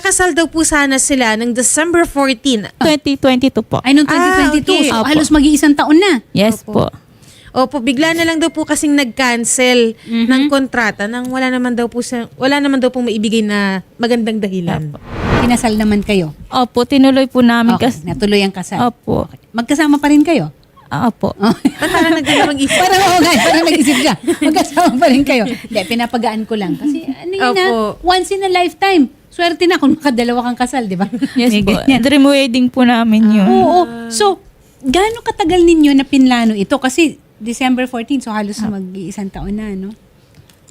Magkakasal daw po sana sila ng December 14. 2022 po. Ay, noong 2022. Ah, okay. So, Opo. halos mag-iisang taon na. Yes po. Opo, bigla na lang daw po kasing nag-cancel ng kontrata nang wala naman daw po sa, wala naman daw po maibigay na magandang dahilan. Kinasal naman kayo. Opo, tinuloy po namin Okay, kasi... natuloy ang kasal. Opo. Magkasama pa rin kayo? Opo. Oh. Ba't parang nagdalawang isip? parang oo nga, parang nag-isip siya. Magkasama pa rin kayo. Hindi, pinapagaan ko lang. Kasi ano yun na, Opo. once in a lifetime. Swerte na kung makadalawa kang kasal, di ba? Yes May po. ganyan. Dream wedding po namin yun. Oo. So, gaano katagal ninyo na pinlano ito? Kasi December 14, so halos mag-iisang taon na, no?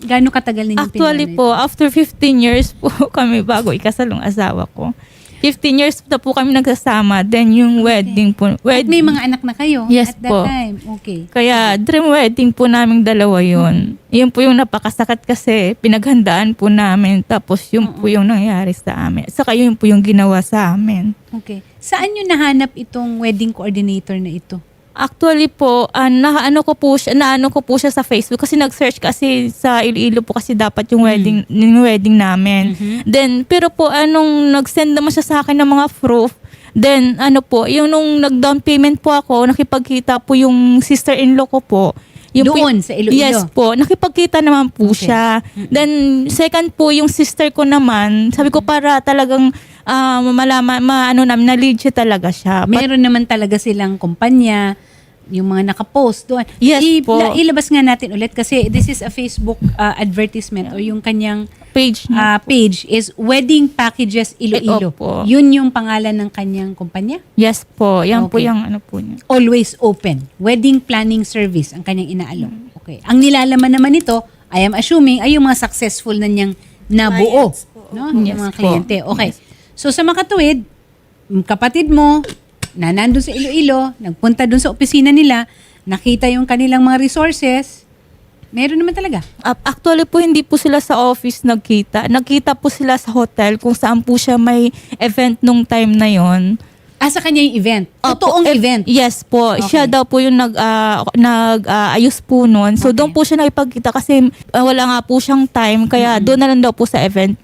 Gaano katagal ninyo Actually pinlano po, after 15 years po kami bago ikasal ang asawa ko. 15 years na po kami nagsasama. Then yung wedding po. ito? At may mga anak na kayo Yes at that po. time. Okay. Kaya dream wedding po naming dalawa yun. Yun po yung napakasakit kasi pinaghandaan po namin. Tapos yun po yung nangyari sa amin. Saka yun po yung ginawa sa amin. Okay. Saan nyo nahanap itong wedding coordinator na ito? Actually po, uh, naano ko po siya, naano ko po siya sa Facebook kasi nag-search kasi sa Iloilo po kasi dapat yung wedding yung wedding namin. Then pero po anong nag-send naman siya sa akin ng mga proof. Then ano po, yung nung nag-down payment po ako, nakipagkita po yung sister-in-law ko po. Yung po- Doon, sa Iloilo? Yes po, nakipagkita naman po Okay. siya. Then second po yung sister ko naman, sabi ko para talagang ah, malaman, maano namin, na-lead siya talaga siya. But- Meron naman talaga silang kumpanya, yung mga nakapost doon. Yes I- po. la- ilabas nga natin ulit kasi this is a Facebook uh, advertisement or yung kanyang page uh, page is Wedding Packages Iloilo. Eh, opo. Yun yung pangalan ng kanyang kumpanya. Yes po. Yan po Okay. yung ano po niya. Always open. Wedding Planning Service ang kanyang inaalok. Okay. Ang nilalaman naman nito, I am assuming, ay yung mga successful na niyang nabuo. No? Yes yung mga po. kliyente. Okay. So sa makatuwid, kapatid mo, na nandun sa Iloilo, nagpunta dun sa opisina nila, nakita yung kanilang mga resources, meron naman talaga. Uh, actually po, hindi po sila sa office nagkita. Nagkita po sila sa hotel kung saan po siya may event nung time na yon. Ah, sa kanya yung event. Opo, Totoong eh, event. Yes po. Okay. Siya daw po yung nag, ah, nag ah, ayos po noon. So Okay. doon po siya nakipagkita kasi ah, wala nga po siyang time. Kaya doon na lang daw po sa event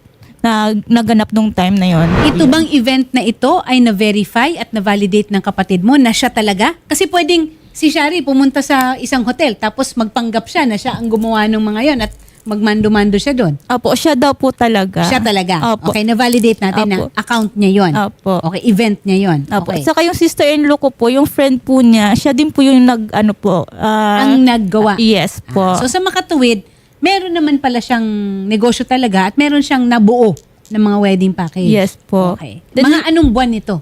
na naganap nung time na yon. Ito bang event na ito ay na-verify at na-validate ng kapatid mo na siya talaga? Kasi pwedeng si Shari pumunta sa isang hotel tapos magpanggap siya na siya ang gumawa ng mga yon at magmando-mando siya doon. Opo, siya daw po talaga. Siya talaga. Opo. Okay, na-validate natin na Opo. account niya yon. Opo. Okay, event niya yon. Opo. Okay. Saka yung sister-in-law ko po, yung friend po niya, siya din po yung nag, ano po, ah, ang naggawa. Yes po. Ah, so sa makatuwid, meron naman pala siyang negosyo talaga at meron siyang nabuo ng mga wedding package. Yes po. Okay. Then- mga anong buwan ito?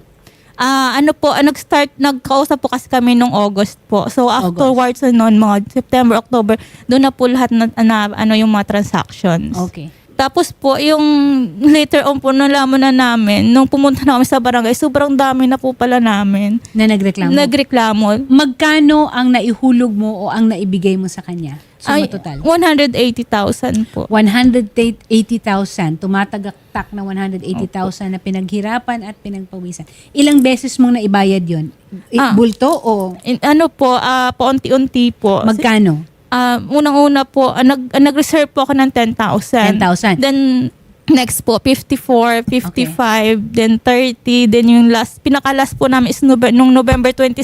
Ah, ano po, ah, nag-start, nagkausap po kasi kami nung August po. So afterwards, noon, mga September, October, doon na po lahat na, na- ano yung mga transactions. Okay. Tapos po, yung later on po, nalaman na namin, nung pumunta na kami sa barangay, sobrang dami na po pala namin. Na nagreklamo. Nagreklamo. Magkano ang naihulog mo o ang naibigay mo sa kanya? Suma Ay, total. 180,000 po. 180,000. Tumatagaktak na 180,000 na pinaghirapan at pinagpawisan. Ilang beses mong naibayad yon? Ah. Bulto o In- ano po, ah, paunti-unti po. magkano? Ah, unang-una po, ah, nag, ah, nag-reserve po ako ng 10,000. 10,000. Then, next po, 54, 55, then 30, then yung last, pinaka-last po namin is Nove- nung November 27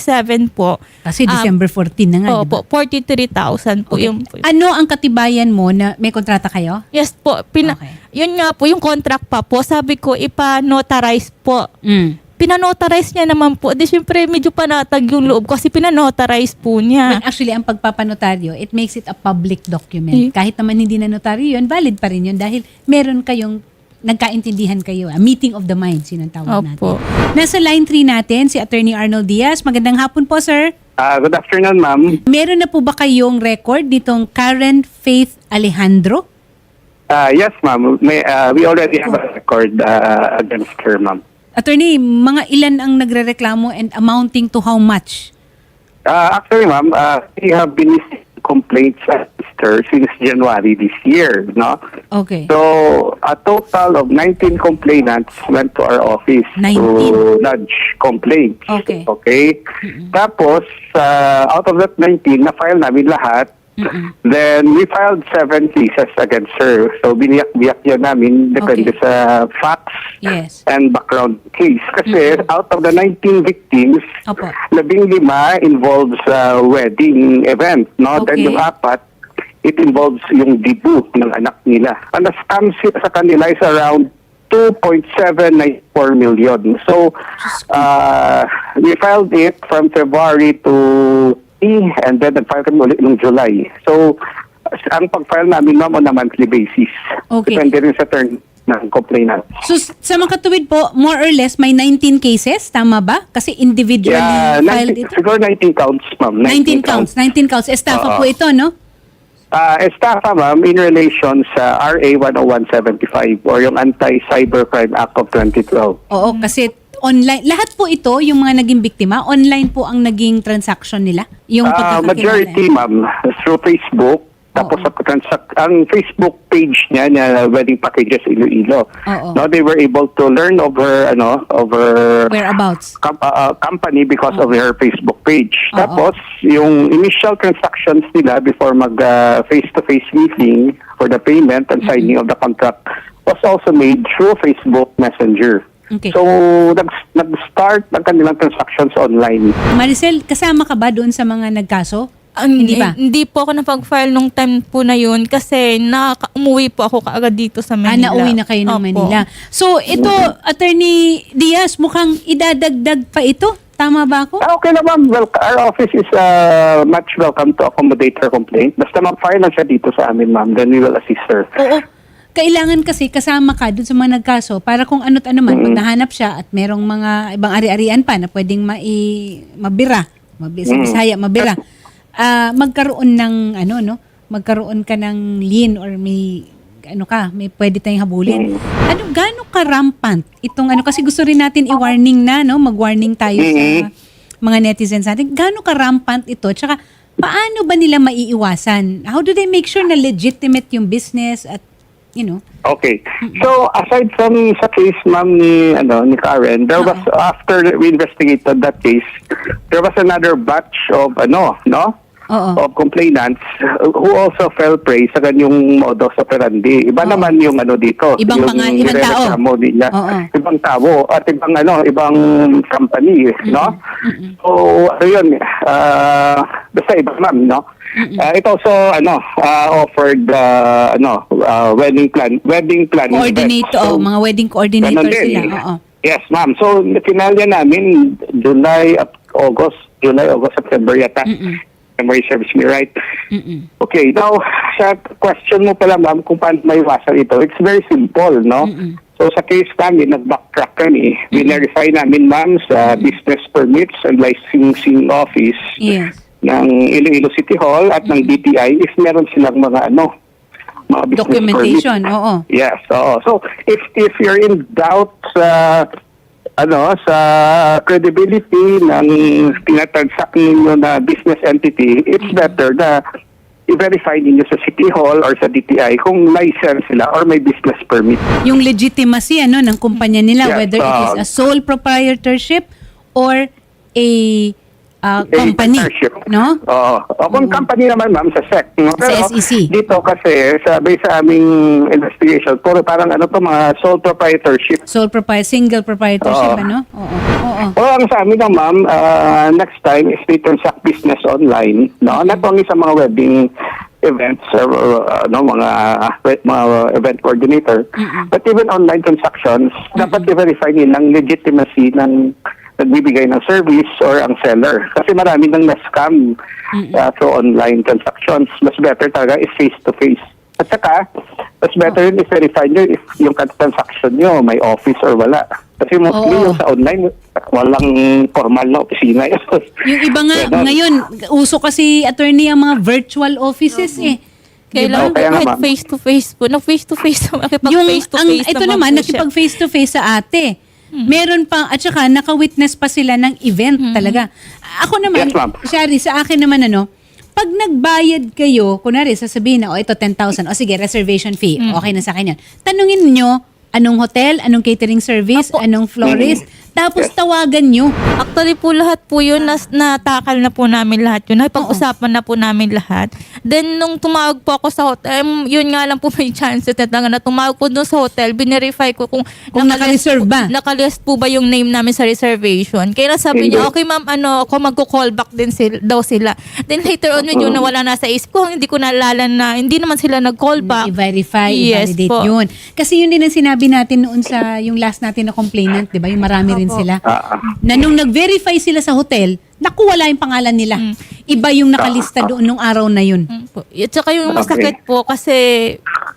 po. Kasi Ah, December 14 na nga, di ba? Opo, 43,000 po Okay. yung... Ano ang katibayan mo na may kontrata kayo? Yes po, pina, Okay. yun nga po, yung contract pa po, sabi ko, ipa-notarize po. Mm. Pinanotarize niya naman po. Di syempre, medyo panatag yung loob ko kasi pinanotarize po niya. But actually, ang pagpapanotaryo, it makes it a public Eh. document. Kahit naman hindi na notaryo yun, valid pa rin yun dahil meron kayong nagkaintindihan kayo. A meeting of the minds, yun ang tawag Opo. natin. Nasa line 3 natin, si Attorney Arnold Diaz. Magandang hapon po, sir. Ah, good afternoon, ma'am. Meron na po ba kayong record nitong Karen Faith Alejandro? Ah, yes, ma'am. May, ah, we already have a record ah, against her, ma'am. Attorney, mga ilan ang nagrereklamo and amounting to how much? Ah, actually, ma'am, ah, we have been receiving complaints her since January this year, no? Okay. So, a total of 19 complainants went to our office 19. to lodge complaints. Okay. Okay? Tapos, ah, out of that 19, na-file namin lahat Then we filed seven cases against her. So biniyak-biyak yun namin depende Okay. sa facts Yes. and background case. Kasi out of the 19 victims, Opo. labing lima involves uh, wedding event. No? Okay. Then yung apat, it involves yung debut ng anak nila. Ang na-scam sa kanila is around 2.794 million. So, uh, we filed it from February to and then nag-file kami ulit noong July. So, ang pag-file namin ma'am on a monthly basis. Okay. Depende rin sa turn ng complainant. So sa mga katuwid po, more or less may 19 cases, tama ba? Kasi individually Yeah, filed 19, ito. siguro 19 counts, ma'am. 19 counts, 19 counts. Estafa Oo. po ito, no? Uh, estafa, ma'am, in relation sa RA 10175 or yung Anti-Cybercrime Act of 2012. Oo, kasi online, lahat po ito, yung mga naging biktima, online po ang naging transaction nila. Yung Ah, pagkakakilala. majority, ma'am, through Facebook. Tapos sa transac- ang Facebook page niya na Wedding Packages Iloilo. Oo. No, they were able to learn over ano, over Whereabouts. com- uh, uh, company because of her Facebook page. Oo. Tapos, yung initial transactions nila before mag uh, face-to-face meeting for the payment and signing of the contract was also made through Facebook Messenger. Okay. So, nag- nag-start ang kanilang transactions online. Maricel, kasama ka ba doon sa mga nagkaso? Ang- Hindi ba? Hindi po ako napag-file nung time po na yun kasi nakaka- umuwi po ako kaagad dito sa Ah, Manila. nauwi na kayo ng Opo. Manila. So, ito, Attorney Diaz, mukhang idadagdag pa ito. Tama ba ako? Ah, Okay na ma'am. Well, our office is uh, much welcome to accommodate her complaint. Basta mag-file lang siya dito sa amin ma'am. Then we will assist her. Oo. Kailangan kasi kasama ka dun sa mga nagkaso para kung ano't ano man, pag nahanap siya at merong mga ibang ari-arian pa na pwedeng mai, mabira, mabi, sa Bisaya, mabira, ah, magkaroon ng ano, no? Magkaroon ka ng lien or may ano ka, may pwede tayong habulin. Ano, gaano ka rampant itong ano, kasi gusto rin natin i-warning na, no? Mag-warning tayo sa mga netizens natin. Gaano ka rampant ito? Tsaka, paano ba nila maiiwasan? How do they make sure na legitimate yung business at, you know, Okay. So, aside from sa case ma'am ni, ano, ni Karen, there was, after we investigated that case, there was another batch of, ano, no? Oo. Of complainants who also fell prey sa ganyong modus operandi. Iba naman yung ano dito. Ibang yung panga- ibang tao. nirereklamo nila. Oo. Ibang tao at ibang ano, ibang company, no? So, ano yun, uh, basta iba ma'am, no? Uh, it also ano uh, offered uh, ano uh, wedding plan wedding plan coordinator, oh, mga wedding coordinator sila. Oo. Yes, ma'am. So, kinalya namin July at August, July, August, September yata. Memory serves me right. Mm-mm. Okay, now, sa question mo pala, ma'am, kung paano maiwasan ito, it's very simple, no? So, sa case namin, nag-backtrack kami. Verify namin, ma'am, sa business permits and licensing office Yes. Ng Iloilo City Hall at ng DTI if meron silang mga ano, mga business Documentation, permit. oo. Yes, oo. So, if if you're in doubt sa ano sa credibility ng tinatransact ninyo na business entity, it's better na i-verify ninyo sa City Hall or sa DTI kung license sila or may business permit. Yung legitimacy ano ng kumpanya nila Yes, whether it is uh, a sole proprietorship or a uh, company, no? Oo. O kung company naman, ma'am, sa SEC. No? Sa SEC. Dito kasi, sabi sa aming investigation, puro parang ano to, mga sole proprietorship. Sole proprietor, single proprietorship, Oo. ano? Oo. Oo. O ang sa amin lang, ma'am, ah, next time, if they transact business online, no? not only sa mga wedding events or uh, no, mga mga event coordinator, but even online transactions, dapat i-verify nilang legitimacy ng nagbibigay ng service or ang seller. Kasi marami nang na-scam uh, through online transactions. Mas better talaga is face-to-face. At saka, mas better yun i-verify nyo if yung transaction nyo may office or wala. Kasi mostly Oo. yung sa online, walang formal na opisina yun. Yung iba nga, Ganon. ngayon, uso kasi attorney ang mga virtual offices eh. Kailangan Diba? Kaya kahit face-to-face po. Na-face-to-face, makipag yung face-to-face ang ito naman nakipag face to face sa ate. Meron pa at saka naka-witness pa sila ng event talaga. Ako naman, Yes, ma'am. Shari, sa akin naman ano, pag nagbayad kayo, kunwari sasabihin na, oh ito 10,000, o sige, reservation fee, okay na sa akin yan. Tanungin nyo, anong hotel, anong catering service, anong florist, Tapos Yes. tawagan nyo. Actually po lahat po yun, nas, natakal na po namin lahat yun. Nakipag-usapan na po namin lahat. Then nung tumawag po ako sa hotel, um, yun nga lang po may chance na talaga na tumawag po doon sa hotel, binirify ko kung, Kung naka-reserve ba? Nakalist po ba yung name namin sa reservation. Kaya sabi niya, okay ma'am, ano, ako magko-call back din sila, daw sila. Then later on, medyo nawala na sa isip ko, hindi ko naalala na, hindi naman sila nag-call back. I-verify, Yes i-validate po. yun. Kasi yun din ang sinabi natin noon sa yung last natin na complainant, di ba? Yung marami rin sila. Ah, ah. Na nung nag-verify sila sa hotel, naku, wala yung pangalan nila. Iba yung nakalista doon nung araw na yun. Mm po. At saka yung masakit po kasi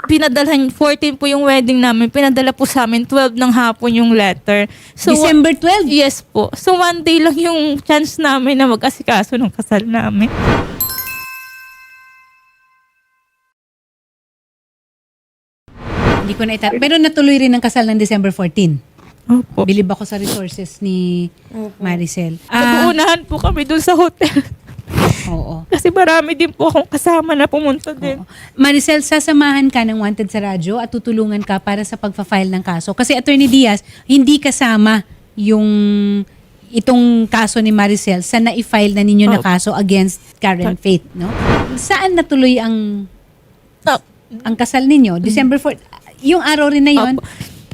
pinadalhan, 14 po yung wedding namin, pinadala po sa amin 12 ng hapon yung letter. So, December 12. Yes po. So one day lang yung chance namin na mag-asikaso ng kasal namin. Hindi ko na ita- Pero natuloy rin ang kasal ng December 14. Opo. Bilib ako sa resources ni Maricel. Ah, Ah, Nag-uunahan po kami dun sa hotel. oo. kasi marami din po akong kasama na pumunta din. Maricel, sasamahan ka ng Wanted sa radyo at tutulungan ka para sa pagfa-file ng kaso. Kasi Attorney Diaz, hindi kasama yung itong kaso ni Maricel sa na-file na ninyo na kaso against Karen Faith, no? Saan natuloy ang ang kasal ninyo? December 4. Yung araw rin na yon. Opo.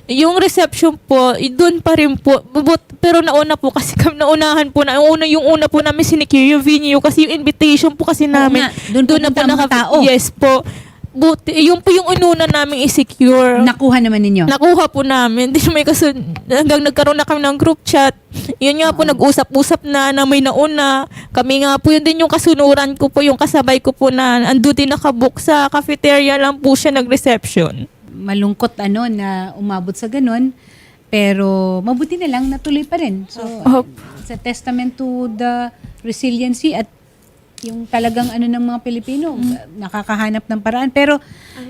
Yung reception po, i- doon pa rin po. But, pero nauna po kasi kami, naunahan po na. Yung una, yung una po namin sinikure yung venue kasi yung invitation po kasi namin. nga, doon pupunta ang mga tao. Yes po. Buti, yung po yung ununa namin i-secure. Nakuha naman ninyo. Nakuha po namin. Hindi may kaso, hanggang nagkaroon na kami ng group chat. Yun nga po, nag-usap-usap na na may nauna. Kami nga po, yun din yung kasunuran ko po, yung kasabay ko po na ando din nakabook sa cafeteria lang po siya nag-reception. Malungkot ano na umabot sa ganun. Pero mabuti na lang natuloy pa rin. So, Opo. it's a testament to the resiliency at yung talagang ano ng mga Pilipino, nakakahanap ng paraan. Pero,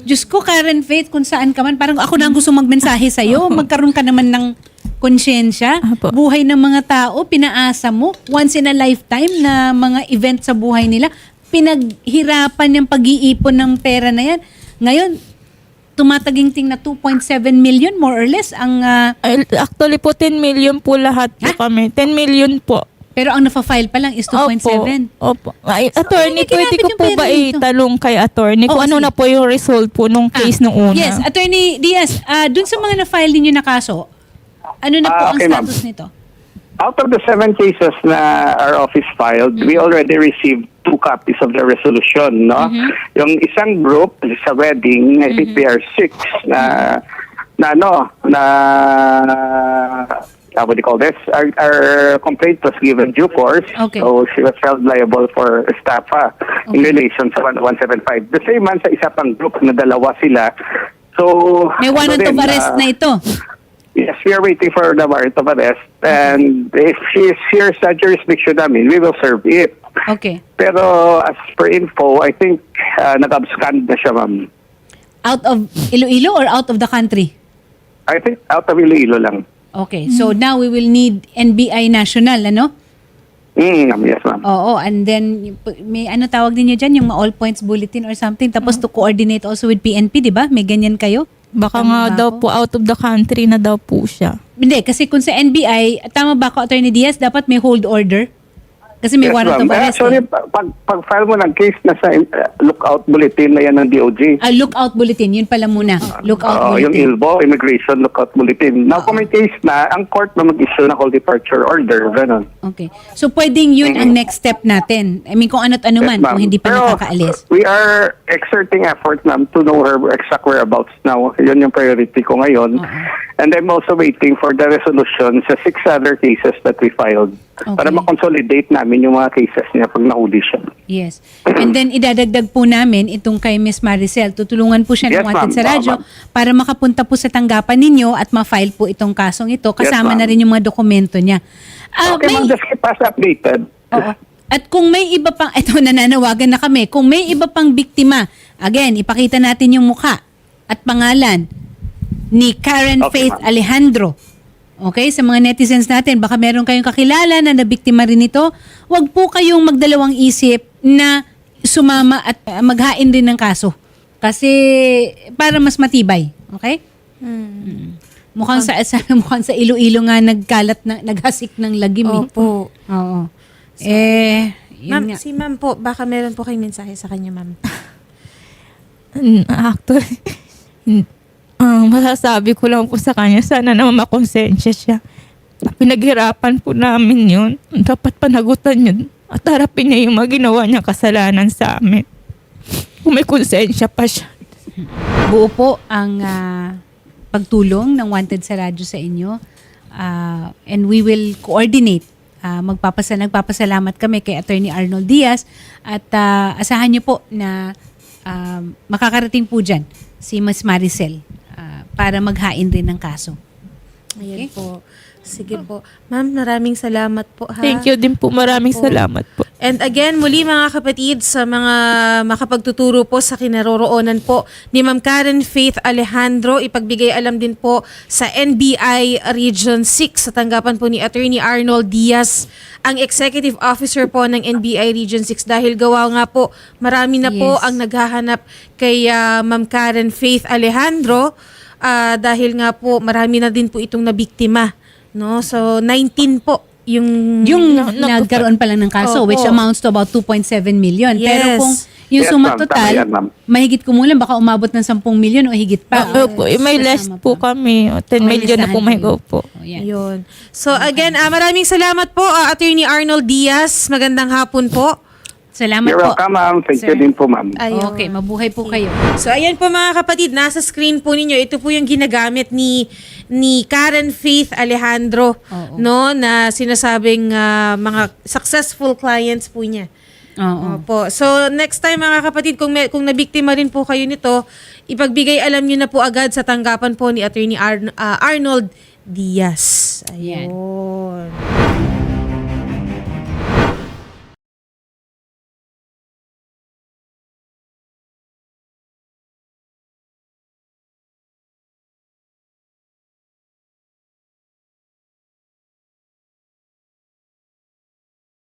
Diyos ko, Karen Faith, kung saan ka man, parang ako na ang gusto magmensahe sa'yo, magkaroon ka naman ng konsyensya, Apo. buhay ng mga tao, pinaasa mo, once in a lifetime na mga event sa buhay nila, pinaghirapan yung pag-iipon ng pera na yan. Ngayon, tumataginting na 2.7 million more or less ang ah, Ay, Actually po, 10 million po lahat po kami. 10 million po. pero ang nafa-file pa lang is 2.7. Opo. Ay, attorney, hindi pwede ko yung po pera ba dito? itanong kay attorney kung Oo, ano sige. na po yung result po nung Ah, case nung una? Yes, Attorney Diaz, ah, dun sa mga na-file ninyo na kaso, ano na po Ah, ang okay, ma'am. status nito? Out of the seven cases na our office filed, we already received two copies of the resolution, no? Yung isang group sa wedding, I think they are six na na ano, na uh, what do you call this? Our, our complaint was given due course. Okay. So she was held liable for estafa in Okay. relation sa 175. The same man sa isa pang group na dalawa sila. So May warrant ano of arrest ah, na ito. Yes, we are waiting for the warrant of arrest. And if she is here sa jurisdiction namin, we will serve it. Okay. Pero as per info, I think uh, nag-abscond na siya, ma'am. Out of Iloilo or out of the country? I think out of Iloilo lang. Okay. So now we will need NBI national, ano? Mm, ma'am, yes, ma'am. Oo, and then may ano tawag niyo diyan yung all points bulletin or something tapos to coordinate also with PNP, 'di ba? May ganyan kayo? Baka Tama nga ba daw ako? po out of the country na daw po siya. Hindi, kasi kung sa NBI, tama ba ako, Attorney Diaz, dapat may hold order? Kasi may yes, warrant of arrest. Actually, eh. pa- pag, pag file mo ng case, nasa uh, lookout bulletin na yan ng DOJ. Ah, lookout bulletin, yun pala muna. Lookout Oo, yung bulletin. ILBO, Immigration Lookout Bulletin. Now, kung may case na, ang court na mag-issue na call departure order, ganun. Okay. So pwedeng yun ang next step natin. I mean kung ano't ano man, Yes, kung hindi pa Pero, nakakaalis. We are exerting effort, ma'am, to know her exact whereabouts now. Yun yung priority ko ngayon. And I'm also waiting for the resolution sa six other cases that we filed para Okay. makonsolidate namin yung mga cases niya pag nahuli siya. Yes. And then idadagdag po namin itong kay Miss Maricel. Tutulungan po siya ng Yes, Wanted ma'am. sa radyo para makapunta po sa tanggapan ninyo at ma-file po itong kasong ito. Kasama ma'am. na rin yung mga dokumento niya. Ah, okay, ma'am, may- just keep us updated. Oo. At kung may iba pang, ito nananawagan na kami, kung may iba pang biktima, again, ipakita natin yung mukha at pangalan ni Karen Okay, Faith ma'am. Alejandro. Okay, sa mga netizens natin, baka meron kayong kakilala na nabiktima rin ito, wag po kayong magdalawang isip na sumama at uh, maghain rin ng kaso. Kasi para mas matibay. Okay? Mm. Mukhang sa, sa mukhang sa Iloilo nga nagkalat na naghasik ng lagim. eh. Opo. Oo. eh, yun Ma'am, nga. si ma'am po, baka meron po kayong mensahe sa kanya, ma'am. Actually, ang masasabi ko lang po sa kanya, sana naman makonsensya siya. Pinaghirapan po namin yun. Dapat panagutan yun. At harapin niya yung mga ginawa niya kasalanan sa amin. Kung may konsensya pa siya. Buo po ang ah, pagtulong ng Wanted sa Radyo sa inyo. Ah, and we will coordinate. Ah, magpapasa nagpapasalamat kami kay Attorney Arnold Diaz at ah, asahan niyo po na ah, makakarating po dyan si Mas Maricel para maghain rin ng kaso. Ayan po. Sige po. Ma'am, maraming salamat po ha. Thank you din po. Maraming Opo. salamat po. And again, muli mga kapatid, sa mga makapagtuturo po sa kinaroroonan po ni Ma'am Karen Faith Alejandro, ipagbigay alam din po sa NBI Region 6 sa tanggapan po ni Attorney Arnold Diaz, ang Executive Officer po ng NBI Region 6 dahil gawa nga po, marami na po Yes. ang naghahanap kay ah, Ma'am Karen Faith Alejandro ah, dahil nga po marami na din po itong nabiktima. No? So 19 po yung Yung Na- nag- nagkaroon pa lang ng kaso, Opo. which amounts to about 2.7 million. Pero Yes. kung yung Yes, suma total, mahigit kumulang, baka umabot ng 10 million o higit pa. Po, eh, may less Kasama po pa. kami. O, 10 May million na po may go po. Oh, yan. Yun. So again, ah, maraming salamat po ah, Attorney Arnold Diaz. Magandang hapon po. Salamat You're po. welcome, ma'am. Thank Sir. you din po, ma'am. Ayun. Okay, mabuhay po kayo. So ayan po mga kapatid, nasa screen po ninyo, ito po yung ginagamit ni ni Karen Faith Alejandro, Oo. no, na sinasabing ah, mga successful clients po niya. Oo. Opo. So next time mga kapatid, kung may, kung nabiktima rin po kayo nito, ipagbigay alam niyo na po agad sa tanggapan po ni Attorney Ar- ah, Arnold Diaz. Yan. Ayun.